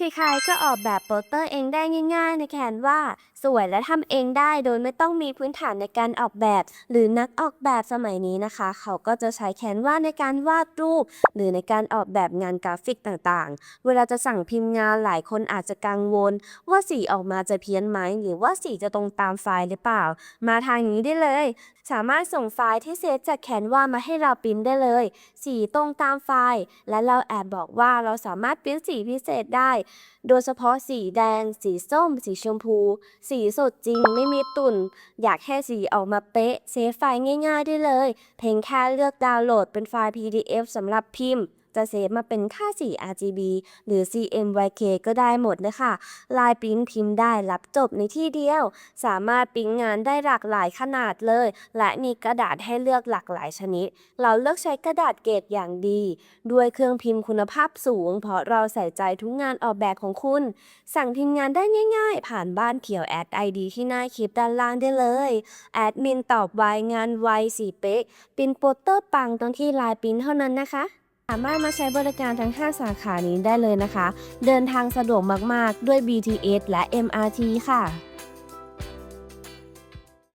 ใครๆก็ออกแบบโปสเตอร์เองได้ง่ายๆ ในแคนว่าสวยและทำเองได้โดยไม่ต้องมีพื้นฐานในการออกแบบ หรือนักออกแบบสมัยนี้นะคะ เขาก็จะใช้แคนวาในการวาดรูป หรือในการออกแบบงานกราฟิกต่างๆ เวลาจะสั่งพิมพ์งานหลายคนอาจจะกังวล ว่าสีออกมาจะเพี้ยนไหมหรือว่าสีจะตรงตามไฟล์หรือเปล่า มาทางนี้ได้เลย สามารถส่งไฟล์ที่เซฟจากแคนวามาให้เราปริ้นได้เลย สีตรงตามไฟล์ และเราแอบบอกว่าเราสามารถปริ้นสีพิเศษได้โดยเฉพาะสีแดง สีส้ม สีชมพู สีสดจริงไม่มีตุ่น อยากแค่สีออกมาเป๊ะเซฟไฟล์ง่ายๆได้เลย เพียงแค่เลือกดาวน์โหลดเป็นไฟล์ PDF สำหรับพิมพ์ จะเซฟมาเป็นค่าสี RGB หรือ CMYK ก็ได้หมดนะคะลายปริ้นพิมพ์ได้รับจบในที่เดียว สามารถปริ้นงานได้หลากหลายขนาดเลย และมีกระดาษให้เลือกหลากหลายชนิด เราเลือกใช้กระดาษเกรดอย่างดี ด้วยเครื่องพิมพ์คุณภาพสูง เพราะเราใส่ใจทุกงานออกแบบของคุณ สั่งพิมพ์งานได้ง่าย ๆ ผ่านบ้านเขียวแอดไอดีที่หน้าคลิปด้านล่างได้เลย แอดมินตอบไวงานไวสีเป๊ะ ปิ้นโปสเตอร์ปังตรงที่ลายปิ้นเท่านั้นนะคะามารถมาใช้บริการทั้ง 5 สาขานี้ได้เลยนะคะ เดินทางสะดวกมาก ๆ ด้วย BTS และ MRT ค่ะ